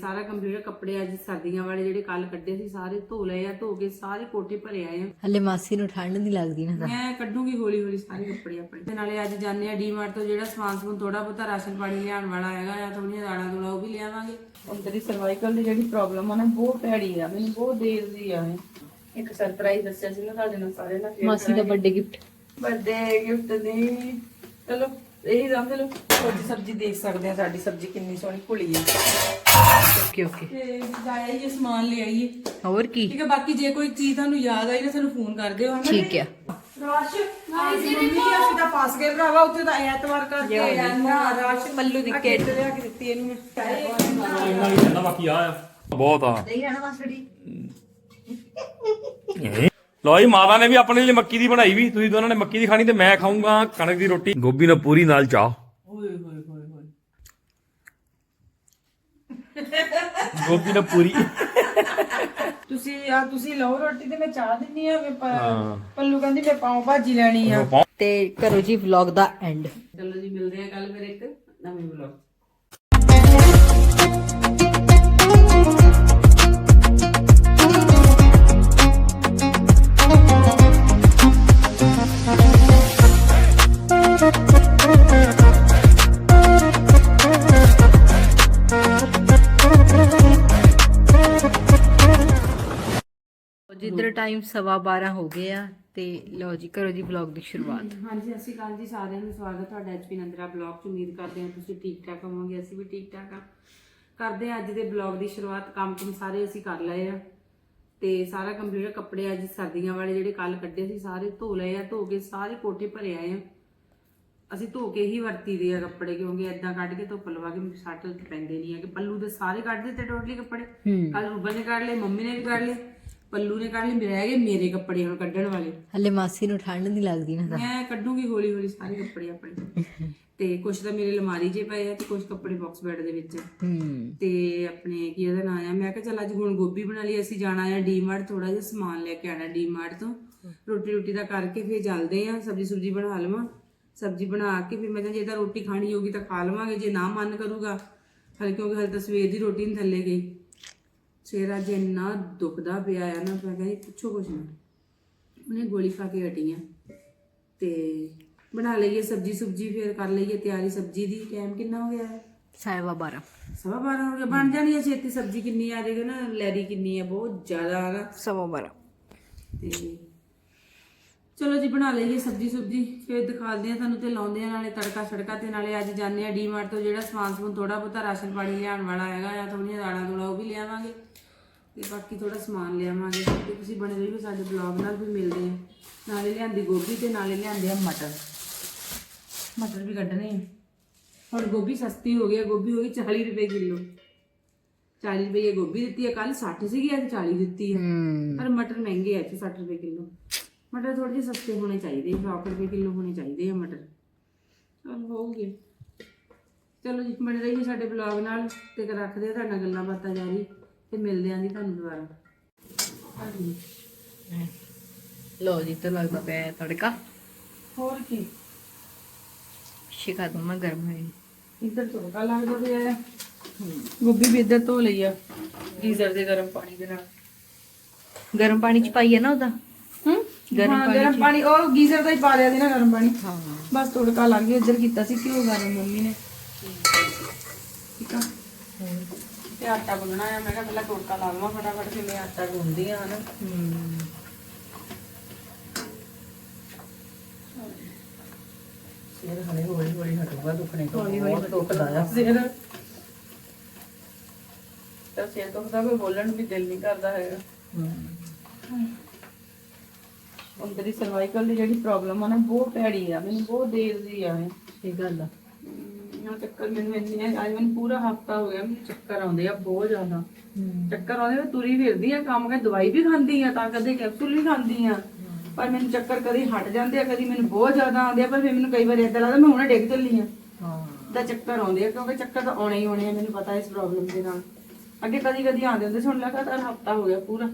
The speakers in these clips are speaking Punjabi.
ਸਾਰਾ ਕੰਪਿਊਟਰ ਕੱਪੜੇ ਅੱਜ ਸਰਦੀਆਂ ਵਾਲੇ ਜਿਹੜੇ ਕੱਲ ਕੱਢੇ ਸੀ ਸਾਰੇ ਧੋ ਲਏ ਆ ਧੋ ਕੇ ਸਾਰੇ ਕੋਠੇ ਭਰੇ ਆਏ ਆ। ਹਲੇ ਮਾਸੀ ਨੂੰ ਠੰਡ ਨਹੀਂ ਲੱਗਦੀ ਨਾ ਮੈਂ ਕੱਢੂਗੀ ਹੌਲੀ ਹੌਲੀ ਸਾਰੇ ਕੱਪੜੇ ਆਪਣੇ। ਤੇ ਨਾਲੇ ਅੱਜ ਜਾਂਦੇ ਆ ਡੀਮਾਰਟ ਤੋਂ ਜਿਹੜਾ ਸਮਾਨ ਸਮੂਨ ਥੋੜਾ ਬਹੁਤਾ ਰਾਸ਼ਨ ਪਾਣੀ ਲਿਆਉਣ ਵਾਲਾ ਹੈਗਾ ਆ ਥੋੜੀਆਂ ਦਾਣਾ ਦੂਣਾ ਉਹ ਵੀ ਲਿਆਵਾਂਗੇ। ਅੰਦਰ ਦੀ ਸਰਵਾਈਕਲ ਦੀ ਜਿਹੜੀ ਪ੍ਰੋਬਲਮ ਆ ਨਾ ਬਹੁਤ ਭੈੜੀ ਆ ਮੈਨੂੰ ਬਹੁਤ ਦੇਰ ਦੀ ਆ ਇਹ। ਇੱਕ ਸਰਪ੍ਰਾਈਜ਼ ਦੱਸਿਆ ਸੀ ਨਾ ਤੁਹਾਡੇ ਨਾਲ ਸਾਰੇ ਨਾਲ ਮਾਸੀ ਦਾ ਬਰਥਡੇ ਗਿਫਟ ਬਰਥਡੇ ਗਿਫਟ ਦੀ। ਚਲੋ ਇਹ ਸਮਝ ਲਓ ਸਬਜ਼ੀ ਸਬਜ਼ੀ ਦੇਖ ਸਕਦੇ ਆ ਸਾਡੀ ਸਬਜ਼ੀ ਕਿੰਨੀ ਸੋਹਣੀ ਘੁਲੀ ਹੈ ਓਕੇ ਓਕੇ ਤੇ ਜਾਇਆ ਇਹ ਸਮਾਨ ਲੈ ਆਈਏ। ਹੋਰ ਕੀ? ਠੀਕ ਹੈ ਬਾਕੀ ਜੇ ਕੋਈ ਚੀਜ਼ ਤੁਹਾਨੂੰ ਯਾਦ ਆਈ ਨਾ ਸਾਨੂੰ ਫੋਨ ਕਰ ਦਿਓ ਹਨਾ ਠੀਕ ਆ ਰਾਸ਼ ਮੰਮੀ ਅਸੀਂ ਤਾਂ ਫਸ ਗਏ ਭਰਾਵਾ ਉੱਥੇ ਤਾਂ ਐਤਵਾਰ ਕਰਕੇ ਨਾ ਰਾਸ਼ ਮੱਲੂ ਦੀ ਕਿੱਟ ਲਿਆ ਕੇ ਦਿੱਤੀ ਇਹਨੂੰ ਇੰਨਾ ਹੀ ਕਹਿੰਦਾ ਬਾਕੀ ਆ ਬਹੁਤ ਆ। ਨਹੀਂ ਰਹਿਣਾ ਮਾਸੜੀ ਲੋ ਜੀ ਮਾਤਾ ਨੇ ਵੀ ਆਪਣੇ ਲਈ ਮੱਕੀ ਦੀ ਬਣਾਈ ਵੀ। ਤੁਸੀਂ ਦੋਨਾਂ ਨੇ ਮੱਕੀ ਦੀ ਖਾਣੀ ਤੇ ਮੈਂ ਖਾਊਂਗਾ ਕਣਕ ਦੀ ਰੋਟੀ। ਗੋਭੀ ਨਾਲ ਪੂਰੀ ਨਾਲ ਚਾਹ। ਓਏ ਹੋਏ ਹੋਏ ਹੋਏ ਗੋਭੀ ਨਾਲ ਪੂਰੀ। ਤੁਸੀਂ ਆ ਤੁਸੀਂ ਲਓ ਰੋਟੀ ਤੇ ਮੈਂ ਚਾਹ ਦਿੰਨੀ ਆ ਮੈਂ ਪ-। ਪੱਲੂ ਕਹਿੰਦੀ ਮੈਂ ਪਾਉ ਭਾਜੀ ਲੈਣੀ ਆ। ਤੇ ਕਰੋ ਜੀ ਵਲੌਗ ਦਾ ਐਂਡ ਚਲੋ ਜੀ ਮਿਲਦੇ ਆ ਕੱਲ ਫਿਰ ਇੱਕ ਨਵੇਂ ਵਲੌਗ ਟਾਈਮ ਸਵਾ 12 ਹੋ ਗਏ ਆ ਤੇ ਲਓ ਜੀ ਕਰੋ ਜੀ ਵਲੌਗ ਦੀ ਸ਼ੁਰੂਆਤ। ਹਾਂਜੀ ਸਤਿ ਸ਼੍ਰੀ ਅਕਾਲ ਜੀ ਸਾਰਿਆਂ ਨੂੰ ਸਵਾਗਤ ਤੁਹਾਡਾ ਐਚਪੀ ਨੰਦਰਾ ਬਲੌਗ ਚ। ਉਮੀਦ ਕਰਦੇ ਹਾਂ ਤੁਸੀਂ ਠੀਕ ਠਾਕ ਹੋਵੋਗੇ ਅਸੀਂ ਵੀ ਠੀਕ ਠਾਕ ਆ। ਕਰਦੇ ਹਾਂ ਅੱਜ ਦੇ ਬਲੌਗ ਦੀ ਸ਼ੁਰੂਆਤ ਕੰਮ ਕੁਮ ਸਾਰੇ ਅਸੀਂ ਕਰ ਲਏ ਆ। ਤੇ ਸਾਰਾ ਕੰਪਿਊਟਰ ਕੱਪੜੇ ਅੱਜ ਸਰਦੀਆਂ ਵਾਲੇ ਜਿਹੜੇ ਕੱਲ ਕੱਢੇ ਸੀ ਸਾਰੇ ਧੋ ਲਏ ਆ ਧੋ ਕੇ ਸਾਰੇ ਕੋਠੇ ਭਰੇ ਆਏ ਆ। ਅਸੀਂ ਧੋ ਕੇ ਹੀ ਵਰਤੀਦੇ ਆ ਕੱਪੜੇ ਕਿਉਂਕਿ ਐਦਾਂ ਕੱਢ ਕੇ ਧੁੱਪ ਲਵਾ ਕੇ ਸੱਟ ਪੈਂਦੇ ਨਹੀਂ ਆ ਕਿ ਪੱਲੂ ਦੇ ਸਾਰੇ ਕੱਢ ਦਿੱਤੇ ਟੋਟਲੀ ਕੱਪੜੇ। ਕੱਲ ਰੂਬਨ ਨੇ ਕੱਢ ਲਏ ਮੰਮੀ ਨੇ ਵੀ ਕੱਢ ਲਏ। ਪੱਲੂ ਨੇ ਕੱਢ ਮੇਰੇ ਰਹਿ ਗਏ ਮੇਰੇ ਕੱਪੜੇ ਹੁਣ ਕੱਢਣ ਵਾਲੇ। ਹਲੇ ਮਾਸੀ ਨੂੰ ਠੰਡ ਨਹੀਂ ਲੱਗਦੀ ਨਾ ਮੈਂ ਕੱਢੂਗੀ ਹੌਲੀ ਹੌਲੀ ਸਾਰੇ ਕੱਪੜੇ ਆਪਣੇ। ਤੇ ਕੁਝ ਤਾਂ ਮੇਰੇ ਅਲਮਾਰੀ 'ਚ ਪਏ ਆ ਤੇ ਕੁਝ ਕੱਪੜੇ ਬਾਕਸ ਬੈੱਡ ਦੇ ਵਿੱਚ। ਹੂੰ। ਤੇ ਆਪਣੇ ਕੀ ਉਹਦਾ ਨਾਮ ਆ? ਮੈਂ ਕਿਹਾ ਚੱਲ ਅੱਜ ਹੁਣ ਗੋਭੀ ਬਣਾ ਲਈ ਅਸੀਂ ਜਾਣਾ ਆ ਡੀਮਾਰਟ ਥੋੜਾ ਜਿਹਾ ਸਮਾਨ ਲੈ ਕੇ ਆਣਾ ਡੀਮਾਰਟ ਤੋਂ। ਰੋਟੀ ਰੋਟੀ ਦਾ ਕਰਕੇ ਫਿਰ ਚੱਲਦੇ ਆ ਸਬਜੀ ਸੁਬਜੀ ਬਣਾ ਲਵਾਂ। ਸਬਜੀ ਬਣਾ ਕੇ ਫਿਰ ਮੈਂ ਕਿਹਾ ਜੇ ਤਾਂ ਰੋਟੀ ਖਾਣੀ ਹੋਗੀ ਤਾਂ ਖਾ ਲਵਾਂਗੇ ਜੇ ਨਾ ਮਨ ਕਰੂਗਾ। ਹਲ ਕਿਉਂਕਿ ਹਲ ਤਾਂ ਸਵੇਰ ਦੀ ਰੋਟੀ ਨਹੀਂ ਥੱਲੇ ਗਈ। ਸਿਰ ਅੱਜ ਇੰਨਾ ਦੁਖਦਾ ਪਿਆ ਆ ਨਾ ਮੈਂ ਕਹਿੰਦੀ ਪੁੱਛੋ ਕੁਛ ਨਾ। ਉਹਨੇ ਗੋਲੀ ਖਾ ਕੇ ਹਟੀ ਆ ਤੇ ਬਣਾ ਲਈਏ ਸਬਜੀ ਸੁਬਜੀ ਫਿਰ ਕਰ ਲਈਏ ਤਿਆਰੀ। ਸਬਜੀ ਦੀ ਟਾਈਮ ਕਿੰਨਾ ਹੋ ਗਿਆ? ਹੈ ਸਾਇਵਾ 12 ਸਵਾ ਬਾਰਾਂ ਹੋ ਗਿਆ। ਬਣ ਜਾਣੀ ਹੈ ਛੇਤੀ। ਸਬਜੀ ਕਿੰਨੀ ਆ ਜਾਏਗੀ ਨਾ ਲੈਰੀ ਕਿੰਨੀ ਹੈ ਬਹੁਤ ਜ਼ਿਆਦਾ ਆ ਨਾ। ਸਵਾ 12 ਤੇ ਚਲੋ ਜੀ ਬਣਾ ਲਈਏ ਸਬਜੀ ਸੁਬਜੀ। ਫਿਰ ਦਿਖਾਉਂਦੇ ਆ ਤੁਹਾਨੂੰ ਤੇ ਲਾਉਂਦੇ ਆ ਨਾਲੇ ਤੜਕਾ ਛੜਕਾ ਤੇ ਨਾਲੇ ਅੱਜ ਜਾਂਦੇ ਆ ਡੀਮਾਰਟ ਤੋਂ। ਜਿਹੜਾ ਸਮਾਨ ਸਮੂਨ ਥੋੜਾ ਬਹੁਤਾ ਰਾਸ਼ਨ ਪਾਣੀ ਲਿਆਉਣ ਵਾਲਾ ਹੈਗਾ ਆ ਥੋੜੀਆਂ ਦਾਣਾ ਦੂਣਾ ਉਹ ਵੀ ਲਿਆਵਾਂਗੇ। ਤੇ ਬਾਕੀ ਥੋੜਾ ਸਮਾਨ ਲਿਆਵਾਂਗੇ। ਤੇ ਤੁਸੀਂ ਬਣੇ ਰਹੀਓ ਸਾਡੇ ਬਲੌਗ ਨਾਲ ਵੀ ਮਿਲਦੇ ਆ ਨਾਲੇ ਲਿਆਂਦੀ ਗੋਭੀ ਤੇ ਨਾਲੇ ਲਿਆਂਦੇ ਆ ਮਟਰ। ਮਟਰ ਵੀ ਕੱਢਣੇ ਹੁਣ ਗੋਭੀ ਸਸਤੀ ਹੋ ਗਈ ਆ ਗੋਭੀ ਹੋ ਗਈ 40 ਰੁਪਏ ਕਿਲੋ। 40 ਰੁਪਏ ਗੋਭੀ ਦਿੱਤੀ ਹੈ ਕੱਲ 60 ਸੀਗੀ ਅੱਜ 40 ਦਿੱਤੀ ਹੈ ਹੂੰ। ਪਰ ਮਟਰ ਮਹਿੰਗੇ ਆ ਇੱਥੇ 60 ਰੁਪਏ ਕਿਲੋ। ਮਟਰ ਥੋੜੇ ਜਿਹੇ ਸਸਤੇ ਹੋਣੇ ਚਾਹੀਦੇ 100 ਰੁਪਏ ਕਿਲੋ ਹੋਣੇ ਚਾਹੀਦੇ ਆ ਮਟਰ। ਚਲ ਹੋਊਗੇ ਚਲੋ ਜੀ ਬਣੇ ਰਹੀਏ ਸਾਡੇ ਬਲੌਗ ਨਾਲ ਤੇ ਰੱਖਦੇ ਆ ਤੁਹਾਡਾ ਗੱਲਾਂ ਬਾਤਾਂ ਜਾਰੀ। ਤੇ ਮਿਲਦੇ ਆਂ ਜੀ ਤੁਹਾਨੂੰ ਦੁਬਾਰਾ। ਹਾਂਜੀ। ਲਓ ਜੀ ਤੇ ਲੱਗਦਾ ਪਿਆ ਹੈ ਤੜਕਾ। ਹੋਰ ਕੀ? ਸ਼ਿਕਾ ਮੈਂ ਗਰਮ ਹੋਈ। ਇੱਧਰ ਤੜਕਾ ਲੱਗਦਾ ਪਿਆ ਹੈ। ਗੋਭੀ ਵੀ ਇੱਧਰ ਧੋ ਲਈ ਆ। ਗੀਜ਼ਰ ਦੇ ਗਰਮ ਪਾਣੀ ਦੇ ਨਾਲ। ਗਰਮ ਪਾਣੀ ਚ ਪਾਈ ਹੈ ਨਾ ਉਹਦਾ? ਹੂੰ? ਗਰਮ ਪਾਣੀ ਗਰਮ ਪਾਣੀ ਉਹ ਗੀਜ਼ਰ ਦਾ ਹੀ ਪਾ ਲਿਆ ਸੀ ਨਾ ਗਰਮ ਪਾਣੀ। ਹਾਂ। ਬਸ ਤੜਕਾ ਲੱਗ ਗਿਆ ਇੱਧਰ ਕੀਤਾ ਸੀ ਘਿਓ ਗਰਮ ਮੰਮੀ ਨੇ। ਠੀਕ ਆ। ਤੇ ਆਟਾ ਗੁੰਨਣਾ ਆ। ਮੈਂ ਕਿਹਾ ਪਹਿਲਾਂ ਤੜਕਾ ਲਾ ਲਵਾਂ ਫਟਾਫਟ ਮੈਂ ਆਟਾ ਗੁੰਨਦੀ ਆ ਹਨਾ। ਹੂੰ ਸਿਰ ਹਲੇ ਹੌਲੀ ਹੌਲੀ ਹਟੂਗਾ ਦੁਖਣੇ ਤੋਂ ਹੌਲੀ ਦੁਖਦਾ ਆ ਸਿਰ ਤਾਂ ਸਿਰ ਦੁਖਦਾ ਕੋਈ ਬੋਲਣ ਨੂੰ ਵੀ ਦਿਲ ਨਹੀਂ ਕਰਦਾ ਹੈਗਾ। ਅੰਦਰ ਦੀ ਸਰਵਾਈਕਲ ਦੀ ਜਿਹੜੀ ਪ੍ਰੋਬਲਮ ਆ ਨਾ ਬਹੁਤ ਭੈੜੀ ਆ ਮੈਨੂੰ ਬਹੁਤ ਦੇਰ ਦੀ ਆ ਇਹ। ਇਹ ਗੱਲ ਆ। ਨਾ ਚੱਕਰ ਮੈਨੂੰ ਇੰਨੇ ਅੱਜ ਮੈਨੂੰ ਪੂਰਾ ਹਫਤਾ ਹੋ ਗਿਆ ਮੈਨੂੰ ਚੱਕਰ ਆਉਂਦੇ ਆ ਬਹੁਤ ਜ਼ਿਆਦਾ। ਚੱਕਰ ਆਉਂਦੇ ਮੈਂ ਤੁਰੀ ਫਿਰਦੀ ਆ ਕੰਮ ਕਰ ਦਵਾਈ ਵੀ ਖਾਂਦੀ ਆ ਤਾਂ ਕਦੇ ਕੈਪਸੂਲ ਵੀ ਖਾਂਦੀ ਆ। ਪਰ ਮੈਨੂੰ ਚੱਕਰ ਕਦੀ ਹਟ ਜਾਂਦੇ ਆ ਕਦੀ ਮੈਨੂੰ ਬਹੁਤ ਜ਼ਿਆਦਾ ਆਉਂਦੇ ਆ ਪਰ ਫਿਰ ਮੈਨੂੰ ਕਈ ਵਾਰ ਏਦਾਂ ਲੱਗਦਾ ਮੈਂ ਹੁਣੇ ਡਿੱਗ ਚੱਲੀ ਆ। ਦਾ ਚੱਕਰ ਆਉਂਦੇ ਆ ਕਿਉਂਕਿ ਚੱਕਰ ਤਾਂ ਆਉਣੇ ਹੀ ਆਉਣੇ ਆ ਮੈਨੂੰ ਪਤਾ ਇਸ ਪ੍ਰੋਬਲਮ ਦੇ ਨਾਲ। ਅੱਗੇ ਕਦੀ ਕਦੀ ਆਉਂਦੇ ਹੁੰਦੇ ਸੀ ਹੁਣ ਲਗਾਤਾਰ ਹਫਤਾ ਹੋ ਗਿਆ ਪੂਰਾ।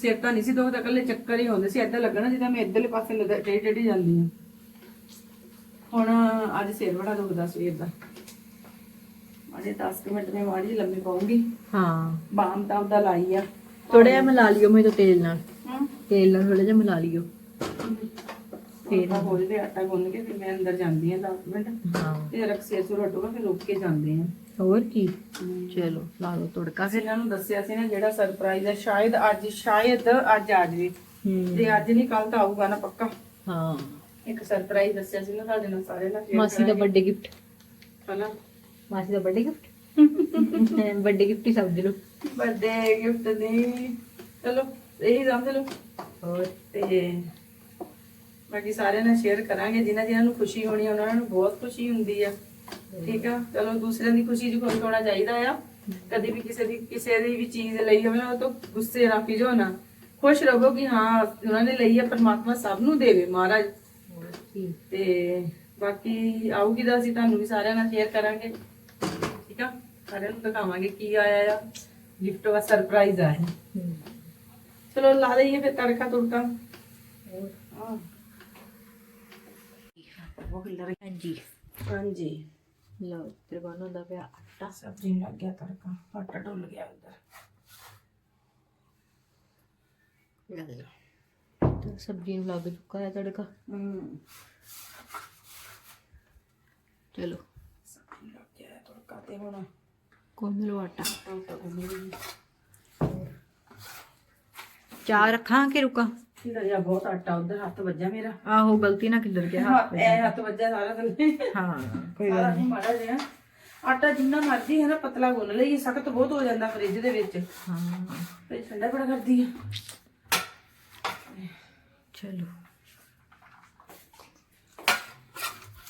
ਸਿਰ ਤਾਂ ਨਹੀਂ ਸੀ ਦੁਖਦਾ ਇਕੱਲੇ ਚੱਕਰ ਹੀ ਆਉਂਦੇ ਸੀ ਏਦਾਂ ਲੱਗਣਾ ਜਿੱਦਾਂ ਮੈਂ ਇੱਧਰਲੇ ਪਾਸੇ ਨਜ਼ਰ ਟੇਢੀ ਟੇਢੀ ਜਾਂਦੀ ਆ। ਹੁਣ ਅੱਜ ਸਿਰ ਬੜਾ ਦੁਖਦਾ ਸਵੇਰ ਦਾ। ਅਜੇ 10 ਮਿੰਟ ਮੈਂ ਮਾੜੀ ਜਿਹੀ ਲੰਮੀ ਪਾਉਂਗੀ। ਹਾਂ। ਬਾਮ ਤਾਂ ਉਹਦਾ ਲਾਈ ਆ। ਥੋੜਾ ਜਿਹਾ ਮਿਲਾ ਲਿਓ ਮੈਂ ਤਾਂ ਤੇਲ ਨਾਲ। ਹਮ। ਤੇਲ ਨਾਲ ਥੋੜਾ ਜਿਹਾ ਮਿਲਾ ਲਿਓ। ਫੇਰ ਹੋ ਜਵੇ ਆਟਾ ਗੁੰਨ ਕੇ ਫਿਰ ਮੈਂ ਅੰਦਰ ਜਾਂਦੀ ਆ 10 ਮਿੰਟ। ਹਾਂ। ਤੇ ਰਕਸੇ ਸੁਰ ਹਟੂਗਾ ਫਿਰ ਰੁਕ ਕੇ ਜਾਂਦੇ ਆ ਹੋਰ ਕੀ? ਚਲੋ ਲਾ ਲਓ ਤੜਕਾ ਅਸੀਂ ਇਹਨਾਂ ਨੂੰ ਦੱਸਿਆ ਸੀ ਨਾ ਜਿਹੜਾ ਸਰਪ੍ਰਾਈਜ਼ ਹੈ ਸ਼ਾਇਦ ਅੱਜ ਸ਼ਾਇਦ ਅੱਜ ਆ ਜਾਵੇ। ਹੂੰ। ਜੇ ਅੱਜ ਨਹੀਂ ਕੱਲ ਤਾਂ ਆਊਗਾ ਨਾ ਪੱਕਾ। ਹਾਂ। ਇੱਕ ਸਰਪ੍ਰਾਈਜ਼ ਦੱਸਿਆ ਸੀ ਨਾ ਸਾਡੇ ਨਾਲ ਸਾਰੇ ਨਾਲ share ਮਾਸੀ ਦਾ ਬਰਥਡੇ ਗਿਫਟ ਹਨਾ? ਮਾਸੀ ਦਾ ਬਰਥਡੇ ਗਿਫਟ ਬਰਥਡੇ ਗਿਫਟ ਹੀ ਸਮਝ ਲਓ। ਬਰਥਡੇ ਗਿਫਟ ਦੇ। ਚਲੋ ਇਹੀ ਸਮਝ ਲਓ। ਹੋਰ ਤੇ ਬਾਕੀ ਸਾਰਿਆਂ ਨਾਲ ਸ਼ੇਅਰ ਕਰਾਂਗੇ। ਜਿਨ੍ਹਾਂ ਜਿਨ੍ਹਾਂ ਨੂੰ ਖੁਸ਼ੀ ਹੋਣੀ ਆ, ਉਹਨਾਂ ਨੂੰ ਬਹੁਤ ਖੁਸ਼ੀ ਹੁੰਦੀ ਆ। ਠੀਕ ਆ? ਚਲੋ ਦੂਸਰਿਆਂ ਦੀ ਖੁਸ਼ੀ 'ਚ ਖੁਸ਼ ਹੋਣਾ ਚਾਹੀਦਾ ਆ। ਕਦੀ ਵੀ ਕਿਸੇ ਦੀ ਕਿਸੇ ਦੀ ਵੀ ਚੀਜ਼ ਲਈ ਹੋਵੇ ਨਾ ਉਹ ਤੋਂ ਗੁੱਸੇ ਨਾ ਪਿਜੋ ਨਾ। ਖੁਸ਼ ਰਹੋ ਕਿ ਹਾਂ ਉਹਨਾਂ ਨੇ ਲਈ ਆ ਪਰਮਾਤਮਾ ਸਭ ਨੂੰ ਦੇਵੇ ਮਹਾਰਾਜ। ਤੇ ਬਾਕੀ ਆਊਗੀ ਤਾਂ ਅਸੀਂ ਤੁਹਾਨੂੰ ਵੀ ਸਾਰਿਆਂ ਨਾਲ ਸ਼ੇਅਰ ਕਰਾਂਗੇ। ਠੀਕ ਆ? ਸਾਰਿਆਂ ਨੂੰ ਦਿਖਾਵਾਂਗੇ ਕੀ ਆਇਆ ਆ। ਗਿਫਟ ਦਾ ਸਰਪ੍ਰਾਈਜ਼ ਆਇਆ ਹੂੰ। ਚਲੋ ਲਾ ਦਈਏ ਫਿਰ ਤੜਕਾ ਤੁੜਕਾ। ਉਹ ਹਿੱਲਰ ਹਾਂਜੀ। ਹਾਂਜੀ। ਲਓ ਤੇ ਬਣਨ ਦਾ ਪਿਆ ਆਟਾ। ਸਬਜ਼ੀ ਨੂੰ ਲੱਗ ਗਿਆ ਤੜਕਾ। ਆਟਾ ਡੁੱਲ ਗਿਆ ਉਧਰ। ਲੈ ਲਓ। ਸਬਜ਼ੀ ਨੂੰ ਲੱਗ ਚੁੱਕਾ ਹੈ ਤੜਕਾ। ਹੂੰ ਚਲੋ। ਸਬਜ਼ੀ ਨੂੰ ਲੱਗ ਗਿਆ ਤੜਕਾ ਤੇ ਹੁਣ ਗੁੰਨ ਲਓ ਆਟਾ। ਆਟਾ ਗੁੰਨ ਚਾਹ ਰੱਖਾਂ ਕਿ ਰੁਕਾਂ। ਹਿੱਲਰ ਜਾ ਬਹੁਤ ਆਟਾ ਉਧਰ ਹੱਥ ਵੱਜਾ ਮੇਰਾ ਆਹੋ ਗਲਤੀ ਨਾ ਕਿੱਧਰ ਗਿਆ ਹੱਥ ਇਹ ਹੱਥ ਵੱਜਾ ਸਾਰਾ ਥੱਲੇ ਹਾਂ ਕੋਈ ਸਾਰਾ ਨਹੀਂ ਮਾੜਾ ਜਿਹਾ ਆਟਾ ਜਿੰਨਾ ਮਰਜ਼ੀ ਹੈ ਨਾ ਪਤਲਾ ਗੁੰਨ ਲਈਏ ਸਖਤ ਬਹੁਤ ਹੋ ਜਾਂਦਾ ਫ੍ਰਿਜ ਦੇ ਵਿੱਚ। ਹਾਂ। ਠੰਡਾ ਬੜਾ ਕਰਦੀ ਆ ਚਲੋ।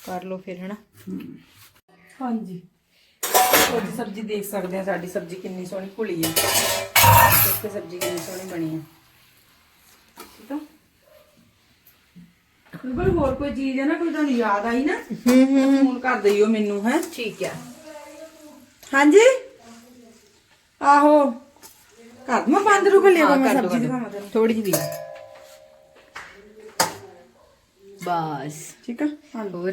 ਕਰ ਲਓ ਫਿਰ ਹਨਾ? ਹਾਂਜੀ। ਉਹਦੀ ਸਬਜ਼ੀ ਦੇਖ ਸਕਦੇ ਆ ਸਾਡੀ ਸਬਜ਼ੀ ਕਿੰਨੀ ਸੋਹਣੀ ਘੁਲੀ ਹੈ ਦੇਖੋ ਸਬਜ਼ੀ ਕਿੰਨੀ ਸੋਹਣੀ ਬਣੀ ਹੈ ਠੀਕ ਆ? ਬਿਲਕੁਲ ਹੋਰ ਕੋਈ ਚੀਜ਼ ਹੈ ਨਾ ਕੋਈ ਤੁਹਾਨੂੰ ਯਾਦ ਆਈ ਨਾ? ਫੋਨ ਕਰ ਦਈਓ ਮੈਨੂੰ ਹੈ? ਠੀਕ ਹੈ ਹਾਂਜੀ? ਆਹੋ। ਘਰ ਮੈਂ ਬੰਦ ਰੂ ਲਿਆ ਮੈਂ ਸਬਜ਼ੀ ਦਿਖਾਵਾਂ ਤੈਨੂੰ। ਥੋੜੀ ਜਿਹੀ ਬਸ। ਠੀਕ ਆ? ਹਾਂਜੀ ਹੋਰ?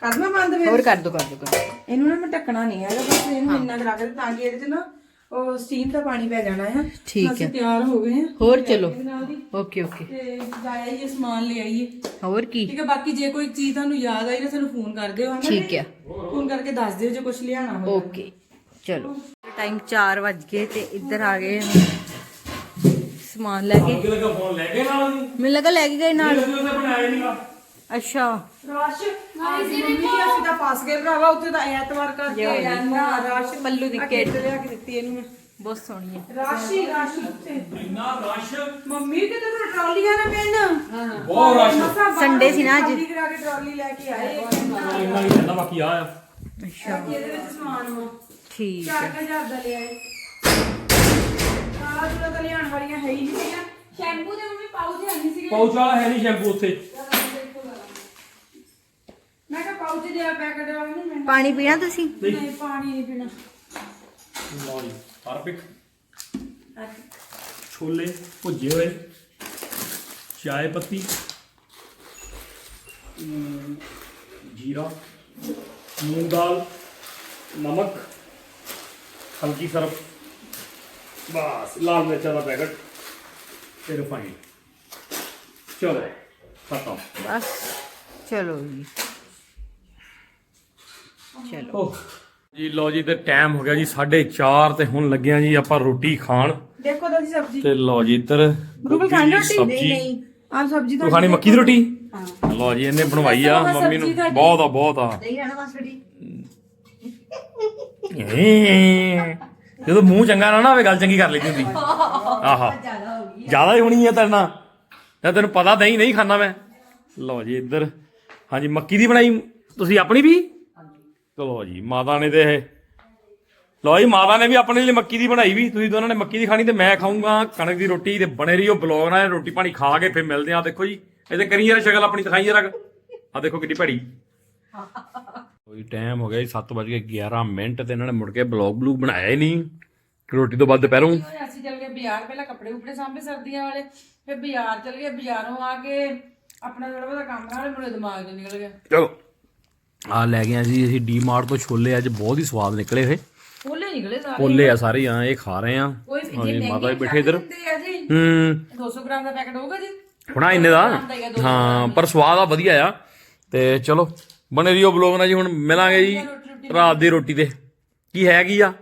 ਕਰ ਮੈਂ ਬੰਦ ਫਿਰ? ਹੋਰ ਕਰ ਦੋ ਕਰ ਦੋ ਕਰ ਦਿਓ। ਇਹਨੂੰ ਨਾ ਮੈਂ ਢੱਕਣਾ ਨਹੀਂ ਹੈਗਾ ਬਸ ਇਹਨੂੰ ਇੰਨਾ ਕੁ ਰੱਖ ਦੇ ਤਾਂ ਕਿ ਇਹਦੇ 'ਚ ਨਾ ਉਹ ਸਟੀਮ ਦਾ ਪਾਣੀ ਪੈ ਜਾਣਾ ਹੈ ਠੀਕ ਅਸੀਂ ਹੈ ਤਿਆਰ ਹੋ ਗਏ ਹਾਂ ਹੋਰ ਚਲੋ। ਇਹਦੇ ਨਾਲ ਦੀ। Okay okay. ਤੇ ਜਾਇਆ ਇਹ ਸਮਾਨ ਲੈ ਆਈਏ ਹੋਰ ਕੀ? ਠੀਕ ਹੈ ਬਾਕੀ ਜੇ ਕੋਈ ਚੀਜ਼ ਤੁਹਾਨੂੰ ਯਾਦ ਆਈ ਨਾ ਸਾਨੂੰ ਫੋਨ ਕਰ ਦਿਓ ਹਨਾ? ਠੀਕ ਹੈ ਫੋਨ ਕਰਕੇ ਦੱਸ ਦਿਓ ਜੇ ਕੁਝ ਲਿਆਣਾ ਹੋਵੇ। ਓਕੇ ਚਲੋ। ਟਾਈਮ 4 ਵੱਜ ਗਏ ਤੇ ਇੱਧਰ ਆ ਗਏ ਹੁਣ। ਸਮਾਨ ਲੈ ਕੇ। ਕਾ ਫੋਨ ਲੈ ਕੇ ਨਾਲ ਮੈਨੂੰ ਲੱਗਾ ਲੈ ਕੇ ਗਏ ਨਾਲ। ਉਹਨੇ ਬਣਾਇਆ ਨਹੀਂਗਾ ਅੱਛਾ। ਰਸ਼। ਹਾਂਜੀ ਮੰਮੀ ਅਸੀਂ ਤਾਂ ਫਸ ਗਏ ਭਰਾਵਾ ਉੱਥੇ ਤਾਂ ਐਤਵਾਰ ਕਰਕੇ ਇੰਨਾ ਰਸ਼ ਪੱਲੂ ਦੀ ਕਿੱਟ ਲਿਆ ਕੇ ਦਿੱਤੀ ਇਹਨੂੰ ਮੈਂ? ਬਹੁਤ ਸੋਹਣੀ ਹੈ। ਰਸ਼ ਹੀ ਰਸ਼ ਉੱਥੇ। ਇੰਨਾ ਰਸ਼। ਮੰਮੀ ਕਿਤੇ ਤਾਂ ਟਰਾਲੀਆਂ ਨਾ ਪੈਣ। ਬਹੁਤ ਰਸ਼। Sunday ਸੀ ਨਾ ਅੱਜ। ਖਾਲੀ ਕਰਾ ਕੇ ਟਰਾਲੀ ਲੈ ਕੇ ਆਏ ਇੰਨਾ ਹੀ ਜਾਂਦਾ ਬਾਕੀ ਆ। ਅੱਛਾ। ਇਹਦੇ ਵਿੱਚ ਸਮਾਨ ਵਾ। ਠੀਕ ਹੈ। 4000 ਦਾ ਲਿਆਏ ਸਾਰਾ ਜਿਹੜਾ ਤਾਂ ਲਿਆਉਣ ਵਾਲੀਆਂ ਹੈ ਹੀ ਨਹੀਂ ਸੀਗੀਆਂ ਸ਼ੈਂਪੂ ਦੇ ਮੰਮੀ ਪਾਉਚ ਹੈ ਨਹੀਂ ਸੀਗੇ। ਪੌਚ ਵਾਲਾ ਹੈ ਨਹੀਂ ਸ਼ੈਂਪੂ ਉੱਥੇ ਮੈਂ ਕਿਹਾ ਪਾਉਚ ਦੇ ਪੈਕਟ ਵਾਲਾ ਨਹੀਂ ਮੈਂ ਪਾਣੀ ਪੀਣਾ ਤੁਸੀਂ? ਨਹੀਂ ਪਾਣੀ ਨਹੀਂ ਪੀਣਾ। ਲਓ ਜੀ ਹਾਰਪਿਕ ਛੋਲੇ ਭੁੱਜੇ ਹੋਏ ਚਾय ਪੱਤੀ ਅਮ, ਜੀਰਾ ਮੂੰਗ ਦਾਲ ਨਮਕ ਹਲਕੀ ਸਰਫ ਬਸ ਲਾਲ ਮਿਰਚਾਂ ਦਾ ਪੈਕਟ ਤੇ ਰਿਫਾਈਨ। ਚਲੋ ਖਤਮ। ਬਸ ਚਲੋ ਜੀ। ਚਲੋ। ਜੀ ਲਓ ਜੀ ਤੇ ਟਾਈਮ ਹੋ ਗਿਆ ਜੀ 4:30 ਤੇ ਹੁਣ ਲੱਗਿਆ ਜੀ ਆਪਾਂ ਰੋਟੀ ਖਾਣ। ਦੇਖੋ ਤਾਂ ਜੀ ਸਬਜ਼ੀ। ਤੇ ਲਓ ਜੀ ਇੱਧਰ ਰੂਬਲ ਖਾਣ ਰੋਟੀ? ਸਬਜ਼ੀ। ਆਹ ਸਬਜ਼ੀ ਤੂੰ ਖਾਣੀ ਮੱਕੀ ਦੀ ਰੋਟੀ? ਹਾਂ। ਲਓ ਜੀ ਇਹਨੇ ਬਣਵਾਈ ਆ ਮੰਮੀ ਨੂੰ। ਬਹੁਤ ਆ ਬਹੁਤ ਆ। ਨਹੀਂ ਰਹਿਣਾ ਮਾਸੜੀ ਜਦੋਂ ਮੂੰਹ ਚੰਗਾ ਨਾ ਨਾ ਹੋਵੇ ਗੱਲ ਚੰਗੀ ਕਰ ਲਈ ਹੁੰਦੀ। ਆਹਾ। ਜ਼ਿਆਦਾ ਹੋ ਹੋਣੀ ਆ ਤੇਰੇ ਨਾਲ। ਜਾਂ ਤੈਨੂੰ ਪਤਾ ਨਹੀਂ ਨਹੀਂ ਖਾਣਾ ਮੈਂ। ਲਓ ਜੀ ਇੱਧਰ। ਹਾਂਜੀ ਮੱਕੀ ਦੀ ਬਣਾਈ। ਤੁਸੀਂ ਆਪਣੀ ਵੀ? ਚਲੋ ਜੀ ਮਾਤਾ ਨੇ ਤੇ ਇਹ। ਲਓ ਜੀ ਮਾਤਾ ਨੇ ਵੀ ਆਪਣੇ ਲਈ ਮੱਕੀ ਦੀ ਬਣਾਈ ਵੀ। ਤੁਸੀਂ ਦੋਨਾਂ ਨੇ ਮੱਕੀ ਦੀ ਖਾਣੀ ਤੇ ਮੈਂ ਖਾਊਂਗਾ ਕਣਕ ਦੀ ਰੋਟੀ ਤੇ ਬਣੇ ਰਹੀਓ ਬਲੌਗ ਨਾਲ। ਰੋਟੀ ਪਾਣੀ ਖਾ ਕੇ ਫਿਰ ਮਿਲਦੇ ਆ ਦੇਖੋ ਜੀ ਇਹਦੇ ਕਰੀ ਯਾਰ ਸ਼ਕਲ ਆਪਣੀ ਦਿਖਾਈ ਜਰਾ। ਆ ਦੇਖੋ ਕਿੱਡੀ ਭੜੀ। ਕੋਈ ਟਾਈਮ ਹੋ ਗਿਆ ਜੀ 7:11 ਮਿੰਟ ਤੇ ਇਹਨਾਂ ਨੇ ਮੁੜ ਕੇ ਬਲੌਗ ਬਲੂਗ ਬਣਾਇਆ ਹੀ ਨਹੀਂ। ਰੋਟੀ ਤੋਂ ਬਾਅਦ ਦੁਪਹਿਰੋਂ ਅਸੀਂ ਚੱਲ ਗਏ ਬਾਜ਼ਾਰ ਪਹਿਲਾਂ ਕੱਪੜੇ ਕੁਪੜੇ ਸਾਂਭੇ ਸਰਦੀਆਂ ਵਾਲੇ। ਫਿਰ ਬਾਜ਼ਾਰ ਚੱਲ ਗਏ ਬਾਜ਼ਾਰੋਂ ਆ ਕੇ ਆਪਣਾ ਥੋੜਾ ਬਹੁਤਾ ਕੰਮ ਨਾਲ ਮੇਰੇ ਦਿਮਾਗ ਤੋਂ ਨਿਕਲ ਗਿਆ। ਚਲੋ। ਆ ਲੈ ਗਏ ਸੀ ਅਸੀਂ ਡੀਮਾਰਟ ਤੋਂ ਛੋਲੇ ਅੱਜ ਬਹੁਤ ਹੀ ਸਵਾਦ ਨਿਕਲੇ ਹੋਏ। ਫੁੱਲੇ ਨਿਕਲੇ ਸਾਰੇ। ਛੋਲੇ ਆ ਸਾਰੇ ਆ ਇਹ ਖਾ ਰਹੇ ਆ। ਹਾਂਜੀ ਮਾਤਾ ਜੀ ਬੈਠੇ ਇੱਧਰ। ਆ ਜੀ। ਹੂੰ। 200 ਗ੍ਰਾਮ ਦਾ ਪੈਕਟ ਹੋਊਗਾ ਜੀ। ਹੁਣਾ ਇੰਨੇ ਦਾ? ਹਾਂ ਪਰ ਸਵਾਦ ਆ ਵਧੀਆ ਆ। ਤੇ ਚਲੋ ਬਣੇ ਰਹੀਓ ਬਲੌਗ ਨਾਲ ਜੀ ਹੁਣ ਮਿਲਾਂਗੇ ਜੀ ਰਾਤ ਦੀ ਰੋਟੀ ਤੇ। ਕੀ ਹੈ ਕੀ ਆ?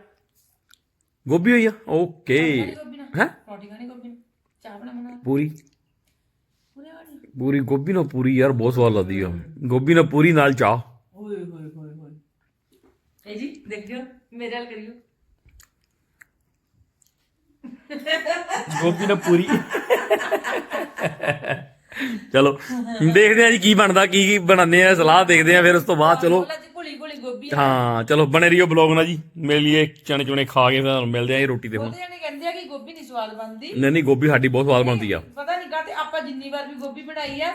ਗੋਭੀ ਹੋਈ ਆ? ਓਕੇ। ਹੈ? ਰੋਟੀ ਖਾਣੀ ਗੋਭੀ ਨਾਲ। ਚਾਹ ਬਣਾ ਬਣਾ। ਪੂਰੀ। ਪੂਰੇ ਗੋਭੀ ਨਾਲ ਪੂਰੀ ਯਾਰ ਬਹੁਤ ਸਵਾਦ ਲੱਗਦੀ ਆ। ਗੋਭੀ ਨਾਲ ਪੂਰੀ ਨਾਲ ਚਾਹ। ਇਹ ਜੀ ਦੇਖਿਓ ਮੇਰੇ ਨਾਲ ਕਰਿਓ। ਗੋਭੀ ਨਾਲ ਪੂਰੀ। ਚਲੋ ਦੇਖਦੇ ਆ ਜੀ ਕੀ ਬਣਦਾ ਕੀ ਕੀ ਬਣਾਉਂਦੇ ਆ ਸਲਾਹ ਦੇਖਦੇ ਆ ਫਿਰ ਉਸ ਤੋਂ ਬਾਅਦ ਚਲੋ। ਗੋਭੀ। ਹਾਂ ਚਲੋ ਬਣੇ ਰਹੀਓ ਬਲੌਗ ਨਾਲ ਜੀ। ਮਿਲ ਲਈਏ ਚਣੇ ਚੁਣੇ ਖਾ ਕੇ ਫਿਰ ਤੁਹਾਨੂੰ ਮਿਲਦੇ ਆ ਜੀ ਰੋਟੀ ਤੇ ਹੁਣ ਉਹਦੇ ਨੇ ਕਹਿੰਦੇ ਆ ਕਿ ਗੋਭੀ ਨਹੀਂ ਸਵਾਦ ਬਣਦੀ। ਨਹੀਂ ਨਹੀਂ ਗੋਭੀ ਸਾਡੀ ਬਹੁਤ ਸਵਾਦ ਬਣਦੀ ਆ। ਪਤਾ ਨਹੀਂ ਕਾਤੇ ਆਪਾਂ ਜਿੰਨੀ ਵਾਰ ਵੀ ਗੋਭੀ ਬਣਾਈ ਆ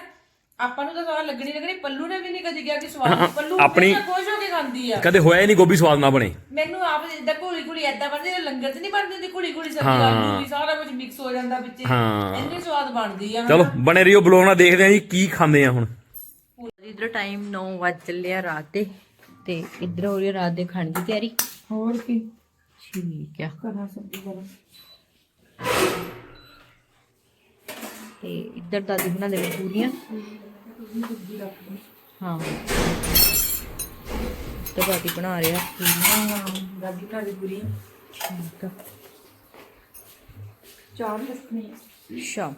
ਆਪਾਂ ਨੂੰ ਤਾਂ ਸਵਾਦ ਲੱਗਣੀ ਲੱਗਣੀ ਪੱਲੂ ਨੇ ਵੀ ਨਹੀਂ ਕਦੀ ਕਿਹਾ ਕਿ ਸਵਾਦ। ਪੱਲੂ ਆਪਣੀ- ਖੁਸ਼ ਹੋ ਕੇ ਖਾਂਦੀ ਆ। ਕਦੇ ਹੋਇਆ ਹੀ ਨਹੀਂ ਗੋਭੀ ਸਵਾਦ ਨਾ ਬਣੇ। ਮੈਨੂੰ ਆਪ ਜਿੱਦਾਂ ਘੁਲੀ ਘੁਲੀ ਐਦਾਂ ਬਣਦੀ ਜਿਵੇਂ ਲੰਗਰ 'ਚ ਨਹੀਂ ਬਣਦੀ ਹੁੰਦੀ ਘੁਲੀ ਘੁਲੀ ਸਬਜ਼ੀ ਆਲੂ ਵੀ ਸਾਰਾ ਕੁਝ ਮਿਕਸ ਹੋ ਜਾਂਦਾ ਵਿੱਚ। ਹਾਂ। ਇੰਨੀ ਸਵਾਦ ਬਣਦੀ ਆ ਚਲੋ ਬਣੇ ਰਹੀਓ ਬਲੌਗ ਨਾਲ ਦੇਖਦੇ ਆ ਜੀ ਕੀ ਖਾਂਦੇ ਆ ਹੁਣ। ਇਧਰ ਟਾਈਮ 9 ਵਜ ਚੱਲਿਆ ਰਾਤ ਦੇ ਤੇ ਇਧਰ ਹੋ ਰਹੀ ਹੈ ਰਾਤ ਦੇ ਖਾਣੇ ਦੀ ਤਿਆਰੀ। ਹੋਰ ਕੀ? ਠੀਕ ਆ। ਕਰਾਂ ਸਬਜ਼ੀ ਕਰਾਂ। ਤੇ ਇੱਧਰ ਦਾਦੀ ਬਣਾਉਂਦੇ ਨੇ ਪੂਰੀਆਂ। ਹਾਂ। ਤੇ ਦਾਦੀ ਬਣਾ ਰਿਹਾ ਪੂਰੀਆਂ। ਦਾਦੀ ਬਣਾ ਦੇ ਪੂਰੀ। ਠੀਕ ਆ। ਚਾਰ ਦੱਸਣੀ ਸ਼ਾਮ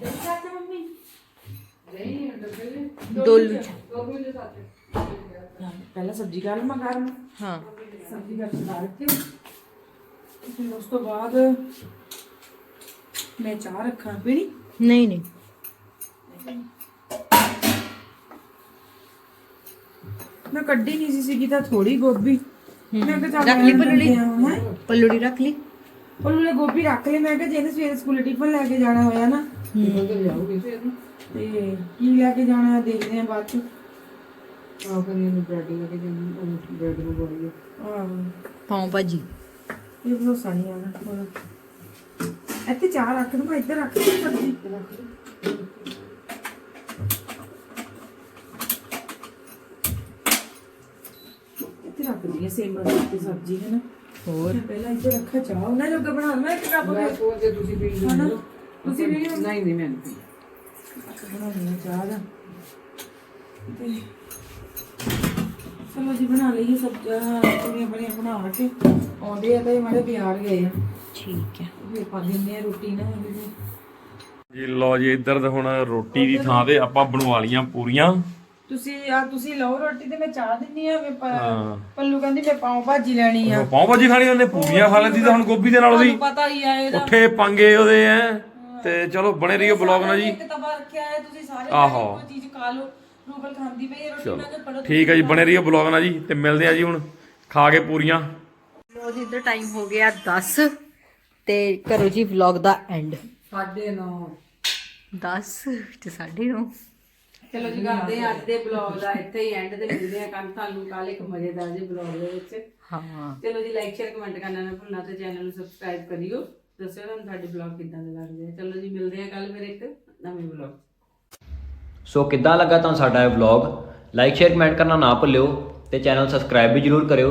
ਦੇਖਾ ਤੇ ਮੰਮੀ ਡੋਲੂ ਚ ਪਹਿਲਾਂ ਸਬਜ਼ੀ ਕਰ ਲਵਾਂ ਗਰਮ ਹਾਂ। ਸਬਜ਼ੀ ਕਰ ਲਾ ਦਿੱਤੀ। ਫਿਰ ਉਸ ਤੋਂ ਬਾਅਦ ਮੈਂ ਚਾਹ ਰੱਖਾਂ ਪੀਣੀ? ਨਹੀਂ ਨਹੀਂ। ਮੈਂ ਕੱਢੀ ਨਹੀਂ ਸੀ ਸੀਗੀ ਤਾਂ ਥੋੜੀ ਗੋਭੀ। ਮੈਂ ਕਿਹਾ ਚੱਲ ਰੱਖ ਲਈ ਰਹਿਣ ਪੱਲੂੜੀ? ਦਿੰਦੇ ਹਾਂ, ਹੈਂ। ਪੱਲੂੜੀ ਰੱਖ ਲਈ? ਪੱਲੂ ਨੇ ਗੋਭੀ ਰੱਖ ਲਈ। ਮੈਂ ਕਿਹਾ ਜੇ ਇਹਨੇ ਸਵੇਰੇ ਸਕੂਲ ਟਿਫਨ ਲੈ ਕੇ ਜਾਣਾ ਹੋਇਆ ਨਾ ਤੇ ਕੀ ਲੈ ਕੇ ਜਾਣਾ ਹੈ ਦੇਖਦੇ ਆ ਬਾਅਦ ਚ। ਆਹ ਕਰੀ ਨੂੰ ਬ੍ਰੈਡ ਲੈ ਕੇ ਜਾਣੀ ਉਹ ਬ੍ਰੈਡ ਨੂੰ ਬੋਲੀ ਆਹ। ਪਾਉ ਭਾਜੀ। ਇਹ ਭਰੋਸਾ ਨਹੀਂ ਆਣਾ ਹੋਰ। ਇੱਥੇ ਚਾਹ ਰੱਖ ਦੂੰ ਮੈਂ ਇੱਧਰ ਰੱਖ ਦੂੰ ਸਬਜ਼ੀ ਇੱਥੇ ਰੱਖ ਦਈਏ ਸੇਮ ਦੀ ਸਬਜ਼ੀ ਹੈ ਨਾ? ਹੋਰ? ਪਹਿਲਾਂ ਇੱਥੇ ਰੱਖਾ ਚਾਹ ਉਹਨਾਂ ਜੋਗਾ ਬਣਾ ਮੈਂ ਇੱਕ ਕੱਪ ਦੇ ਸੋਚਦੇ ਤੁਸੀਂ ਪੀ ਲਓ ਤੁਸੀਂ ਵੀ ਨਹੀਂ ਨਹੀਂ ਮੈਂ ਨਹੀਂ। ਬਣਾਉਣੀ ਆ ਚਾਹ ਦਾ। ਤੇ ਚਲੋ ਜੀ ਬਣਾ ਲਈਏ ਸਬਜ਼ੀਆਂ ਬੜੀਆਂ ਬਣਾ ਕੇ। ਆਉਂਦੇ ਆ ਤਾਂ ਇਹ ਮਾੜੇ ਬਿਹਾਰ ਗਏ ਆ। ਠੀਕ ਹੈ। ਫਿਰ ਪਾ ਦਿੰਦੇ ਆ ਰੋਟੀ ਨਾ ਇਹਦੇ ਵਿੱਚ। ਜੀ ਲਓ ਜੀ ਇੱਧਰ ਤੇ ਹੁਣ ਰੋਟੀ ਦੀ ਥਾਂ ਤੇ ਆਪਾਂ ਬਣਵਾ ਲੀਆਂ ਪੂਰੀਆਂ। ਤੁਸੀਂ ਆ ਤੁਸੀਂ ਲਓ ਰੋਟੀ ਤੇ ਮੈਂ ਚਾਹ ਦਿੰਨੀ ਆ ਮੈਂ ਪ- ਹਾਂ। ਪੱਲੂ ਕਹਿੰਦੀ ਮੈਂ ਪਾਉ ਭਾਜੀ ਲੈਣੀ ਆ। ਪਾਉ ਭਾਜੀ ਖਾਣੀ ਉਹਨੇ ਪੂਰੀਆਂ ਖਾ ਲੈਂਦੀ ਤਾਂ ਹੁਣ ਗੋਭੀ ਦੇ ਨਾਲ ਉਹਦੀ। ਤੁਹਾਨੂੰ ਪਤਾ ਹੀ ਆ ਇਹਦਾ। ਉੱਠੇ ਪੰਗੇ ਉਹਦੇ ਐ। ਤੇ ਚਲੋ ਬਣੇ ਰਹੀਓ ਬਲੌਗ ਨਾਲ ਜੀ। ਇੱਕ ਤਵਾ ਰੱਖਿਆ ਹੈ ਤੁਸੀਂ ਸਾਰੇ ਆਹੋ। ਕੋਈ ਚੀਜ਼ ਖਾ ਲਓ। ਰੂਬਲ ਖਾਂਦੀ ਪਈ ਹੈ ਰੋਟੀ ਕਿਹਾ ਪੜੋ ਠੀਕ ਹੈ ਜੀ ਬਣੇ ਰਹੀਓ ਬਲੌਗ ਨਾਲ ਜੀ। ਤੇ ਮਿਲਦੇ ਆ ਜੀ ਹੁਣ। ਖਾ ਕੇ ਪੂਰੀਆਂ। ਲੋ ਜੀ ਇਧਰ ਟਾਈਮ ਹੋ ਗਿਆ 10 ਤੇ ਕਰੋ ਜੀ ਵਲੌਗ ਦਾ ਐਂਡ ਸਾਢੇ 9 10 ਤੇ 9:30 ਚਲੋ ਜੀ ਕਰਦੇ ਆ ਅੱਜ ਦੇ ਬਲੌਗ ਦਾ ਇੱਥੇ ਹੀ ਐਂਡ ਤੇ ਮਿਲਦੇ ਆ ਕੱਲ ਤੁਹਾਨੂੰ ਕੱਲ ਇੱਕ ਮਜ਼ੇਦਾਰ ਜਿਹੇ ਬਲੌਗ ਦੇ ਵਿੱਚ। ਹਾਂ। ਚਲੋ ਜੀ ਲਾਈਕ ਸ਼ੇਅਰ ਕਮੈਂਟ ਕਰਨਾ ਨਾ ਭੁੱਲਣਾ ਤੇ ਚੈਨਲ ਨੂੰ ਸਬਸਕ੍ਰਾਈਬ ਕਰਿਓ। ਦੱਸਿਓ ਤੁਹਾਨੂੰ ਸਾਡੇ ਬਲੌਗ ਕਿੱਦਾਂ ਦੇ ਲੱਗਦੇ ਆ। ਚਲੋ ਜੀ ਮਿਲਦੇ ਆ ਕੱਲ ਫਿਰ ਇੱਕ ਨਵੇਂ ਬਲੌਗ ਸੋ ਕਿੱਦਾਂ ਲੱਗਾ ਤੁਹਾਨੂੰ ਸਾਡਾ ਇਹ ਵਲੌਗ ਲਾਈਕ ਸ਼ੇਅਰ ਕਮੈਂਟ ਕਰਨਾ ਨਾ ਭੁੱਲਿਓ ਤੇ ਚੈਨਲ ਸਬਸਕ੍ਰਾਈਬ ਵੀ ਜਰੂਰ ਕਰਿਓ।